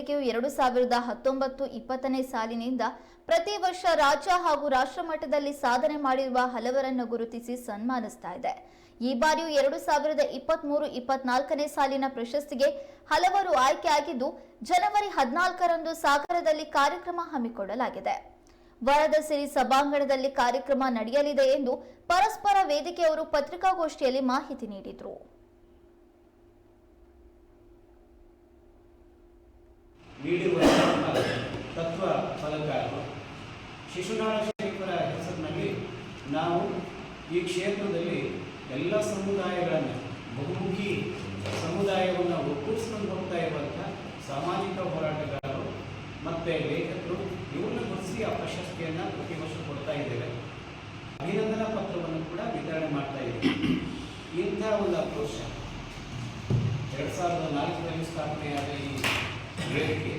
ವೇದಿಕೆಯು ಎರಡು ಸಾವಿರದ ಹತ್ತೊಂಬತ್ತು ಇಪ್ಪತ್ತನೇ ಸಾಲಿನಿಂದ ಪ್ರತಿ ವರ್ಷ ರಾಜ್ಯ ಹಾಗೂ ರಾಷ್ಟ್ರ ಮಟ್ಟದಲ್ಲಿ ಸಾಧನೆ ಮಾಡಿರುವ ಹಲವರನ್ನು ಗುರುತಿಸಿ ಸನ್ಮಾನಿಸ್ತಾ ಇದೆ. ಈ ಬಾರಿಯೂ ಎರಡು ಸಾವಿರದ ಇಪ್ಪತ್ಮೂರು ಇಪ್ಪತ್ನಾಲ್ಕನೇ ಸಾಲಿನ ಪ್ರಶಸ್ತಿಗೆ ಹಲವರು ಆಯ್ಕೆಯಾಗಿದ್ದು ಜನವರಿ ಹದಿನಾಲ್ಕರಂದು ಸಾಗರದಲ್ಲಿ ಕಾರ್ಯಕ್ರಮ ಹಮ್ಮಿಕೊಳ್ಳಲಾಗಿದೆ. ವರದ ಸಿರಿ ಸಭಾಂಗಣದಲ್ಲಿ ಕಾರ್ಯಕ್ರಮ ನಡೆಯಲಿದೆ ಎಂದು ಪರಸ್ಪರ ವೇದಿಕೆಯವರು ಪತ್ರಿಕಾಗೋಷ್ಠಿಯಲ್ಲಿ ಮಾಹಿತಿ ನೀಡಿದರು. ನೀಡಿರುವ ತತ್ವ ಫಲಕಾರರು ಶಿಶುನಾಳ ಶೇಖರ ಹೆಸರಿನಲ್ಲಿ ನಾವು ಈ ಕ್ಷೇತ್ರದಲ್ಲಿ ಎಲ್ಲ ಸಮುದಾಯಗಳನ್ನು, ಬಹುಮುಖಿ ಸಮುದಾಯವನ್ನು ಒಗ್ಗೂಡಿಸ್ಕೊಂಡು ಹೋಗ್ತಾ ಇರುವಂಥ ಸಾಮಾಜಿಕ ಹೋರಾಟಗಾರರು ಮತ್ತು ಲೇಖಕರು, ಇವ್ರನ್ನ ಗುರುತಿಸಿ ಆ ಪ್ರಶಸ್ತಿಯನ್ನು ಪ್ರತಿ ವರ್ಷ ಕೊಡ್ತಾ ಇದ್ದೇವೆ. ಅಭಿನಂದನಾ ಪತ್ರವನ್ನು ಕೂಡ ವಿತರಣೆ ಮಾಡ್ತಾ ಇದ್ದೇವೆ. ಇಂಥ ಒಂದು ಆಕ್ರೋಶ. ಎರಡು ಸಾವಿರದ ನಾಲ್ಕರಲ್ಲಿ ಸ್ಥಾಪನೆಯಾದ ಈ ವೇದಿಕೆ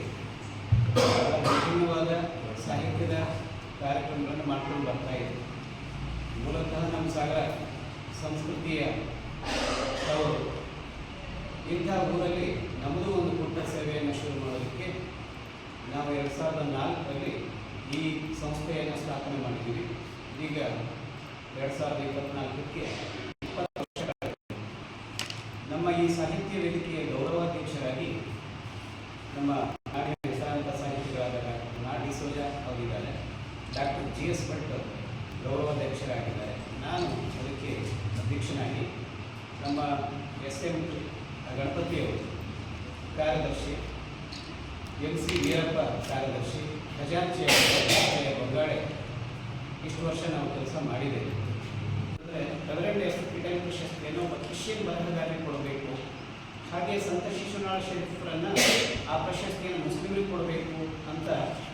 ವಿಭಿನ್ನವಾದ ಸಾಹಿತ್ಯದ ಕಾರ್ಯಕ್ರಮಗಳನ್ನು ಮಾಡ್ಕೊಂಡು ಬರ್ತಾ ಇದೆ. ಮೂಲತಃ ನಮ್ಮ ಸಾಗರ ಸಂಸ್ಕೃತಿಯ ತವರು ಇಂಥ ಊರಲ್ಲಿ ನಮ್ಮದು ಒಂದು ಪುಟ್ಟ ಸೇವೆಯನ್ನು ಶುರು ಮಾಡೋದಕ್ಕೆ ನಾವು ಎರಡು ಸಾವಿರದ ನಾಲ್ಕರಲ್ಲಿ ಈ ಸಂಸ್ಥೆಯನ್ನು ಸ್ಥಾಪನೆ ಮಾಡಿದ್ದೀವಿ. ಈಗ ಎರಡು ಸಾವಿರದ ಇಪ್ಪತ್ನಾಲ್ಕಕ್ಕೆ ಇಪ್ಪತ್ತು ವರ್ಷ ನಮ್ಮ ಈ ಸಾಹಿತ್ಯ ವೇದಿಕೆಯ ಗೌರವಾಧ್ಯಕ್ಷರಾಗಿ ನಮ್ಮ ನಾಡಿನ ಹೆಸರಾಂತ ಸಾಹಿತಿಗಳಾದ ಡಾಕ್ಟರ್ ನಾ ಡಿ ಸೋಜಾ ಅವರಿದ್ದಾರೆ. ಡಾಕ್ಟರ್ ಜಿ ಎಸ್ ಭಟ್ ಗೌರವಾಧ್ಯಕ್ಷರಾಗಿದ್ದಾರೆ. ನಾನು ಅದಕ್ಕೆ ಅಧ್ಯಕ್ಷನಾಗಿ ನಮ್ಮ ಎಸ್ ಎಂ ಗಣಪತಿಯವರು ಕಾರ್ಯದರ್ಶಿ, ಎಂ ಸಿ ವೀರಪ್ಪ ಕಾರ್ಯದರ್ಶಿ, ಖಜಾಂಚಿ ಬಂಗಾಳೆ. ಇಷ್ಟು ವರ್ಷ ನಾವು ಕೆಲಸ ಮಾಡಿದ್ದೇವೆ. ಅಂದರೆ ಕದರಂಡೆ ಹೆಸರು ಪಿಟಲ್ ಪ್ರಶಸ್ತಿಯನ್ನು ಒಬ್ಬ ಕ್ರಿಶ್ಚಿಯನ್ ಬರಹಗಾರರಿಗೆ ಕೊಡಬೇಕು. ಹಾಗೆ ಸಂತ ಶಿಶುನಾಳ ಶರೀಫರನ್ನು ಆ ಪ್ರಶಸ್ತಿಯನ್ನು ಮುಸ್ಲಿಮರಿಗೆ ಕೊಡಬೇಕು ಅಂತ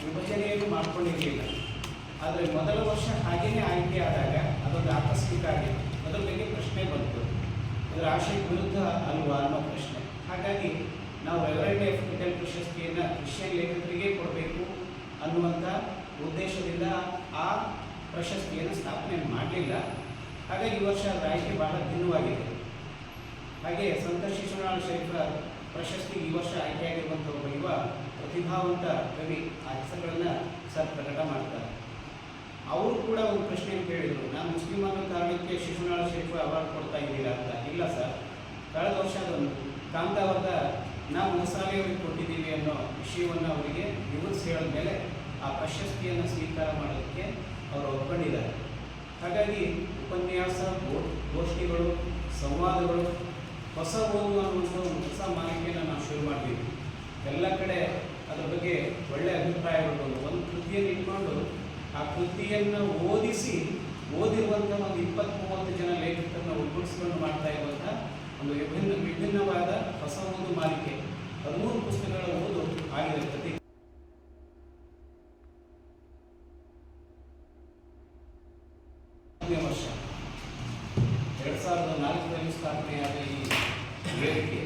ವಿಭಜನೆಯನ್ನು ಮಾಡಿಕೊಂಡಿರಲಿಲ್ಲ. ಆದರೆ ಮೊದಲ ವರ್ಷ ಹಾಗೇನೆ ಆಯ್ಕೆ ಆದಾಗ ಅದೊಂದು ಆಕಸ್ಮಿಕ ಆಗಿತ್ತು ಅದರ ಬಗ್ಗೆ ಪ್ರಶ್ನೆ ಬಂತು. ಅದರ ಆಶಯ ವಿರುದ್ಧ ಅಲ್ವಾ ಅನ್ನೋ ಪ್ರಶ್ನೆ. ಹಾಗಾಗಿ ನಾವು ರೆವರೆಂಡ್ ಎಫ್ ಪಿಟಲ್ ಪ್ರಶಸ್ತಿಯನ್ನು ಕ್ರಿಶ್ಚಿಯನ್ ಲೇಖಕರಿಗೆ ಕೊಡಬೇಕು ಅನ್ನುವಂಥ ಉದ್ದೇಶದಿಂದ ಆ ಪ್ರಶಸ್ತಿಯನ್ನು ಸ್ಥಾಪನೆ ಮಾಡಲಿಲ್ಲ. ಹಾಗಾಗಿ ಈ ವರ್ಷ ಅದರ ಆಯ್ಕೆ ಬಹಳ ಭಿನ್ನವಾಗಿದೆ. ಹಾಗೆ ಸಂತ ಶಿಶುನಾಳ ಶರೀಫರ ಪ್ರಶಸ್ತಿ ಈ ವರ್ಷ ಆಯ್ಕೆಯಾಗಿರುವಂಥ ಒಬ್ಬ ಯುವ ಪ್ರತಿಭಾವಂತ ಕವಿ ಆ ಹೆಸರುಗಳನ್ನು ಸರ್ ಪ್ರಕಟ ಮಾಡ್ತಾರೆ. ಅವರು ಕೂಡ ಒಂದು ಪ್ರಶ್ನೆ ಕೇಳಿದರು, ನಾನು ಮುಸ್ಲಿಂ ಅನ್ನೋ ಕಾರಣಕ್ಕೆ ಶಿಶುನಾಳ ಶರೀಫ ಅವಾರ್ಡ್ ಕೊಡ್ತಾ ಇದ್ದೀರಾ ಅಂತ? ಇಲ್ಲ ಸರ್. ಕಳೆದ ವರ್ಷ ಅದೊಂದು ಕಾಂತಾವರದ ನಾವು ಮಸಾಲೆಯವರಿಗೆ ಕೊಟ್ಟಿದ್ದೀವಿ ಅನ್ನೋ ವಿಷಯವನ್ನು ಅವರಿಗೆ ವಿವರಿಸಿ ಹೇಳಿದ ಮೇಲೆ ಆ ಪ್ರಶಸ್ತಿಯನ್ನು ಸ್ವೀಕಾರ ಮಾಡೋದಕ್ಕೆ ಅವರು ಒಪ್ಕೊಂಡಿದ್ದಾರೆ. ಹಾಗಾಗಿ ಉಪನ್ಯಾಸ ಗೋಷ್ಠಿಗಳು ಸಂವಾದಗಳು ಹೊಸ ಓದು ಅನ್ನುವಂಥ ಒಂದು ಹೊಸ ಮಾಲಿಕೆಯನ್ನು ನಾವು ಶುರು ಮಾಡಿದ್ವಿ ಎಲ್ಲ ಕಡೆ ಅದರ ಬಗ್ಗೆ ಒಳ್ಳೆಯ ಅಭಿಪ್ರಾಯಗಳು ಬಂದು ಒಂದು ಕೃತಿಯನ್ನು ಇಟ್ಕೊಂಡು ಆ ಕೃತಿಯನ್ನು ಓದಿಸಿ, ಓದಿರುವಂಥ ಒಂದು ಇಪ್ಪತ್ತು ಮೂವತ್ತು ಜನ ಲೇಖಕರನ್ನ ಒಗ್ಗೂಡಿಸ್ಕೊಂಡು ಮಾಡ್ತಾ ಇರುವಂಥ ಒಂದು ವಿಭಿನ್ನ, ವಿಭಿನ್ನವಾದ ಹೊಸ ಒಂದು ಮಾಲಿಕೆ. ಹದಿಮೂರು ಪುಸ್ತಕಗಳ ಓದು ಆಗಿದೆ ವರ್ಷ. ಎರಡು ಸಾವಿರದ ನಾಲ್ಕರಲ್ಲಿ ಸ್ಥಾಪನೆಯಾದ ಈ ವೇದಿಕೆ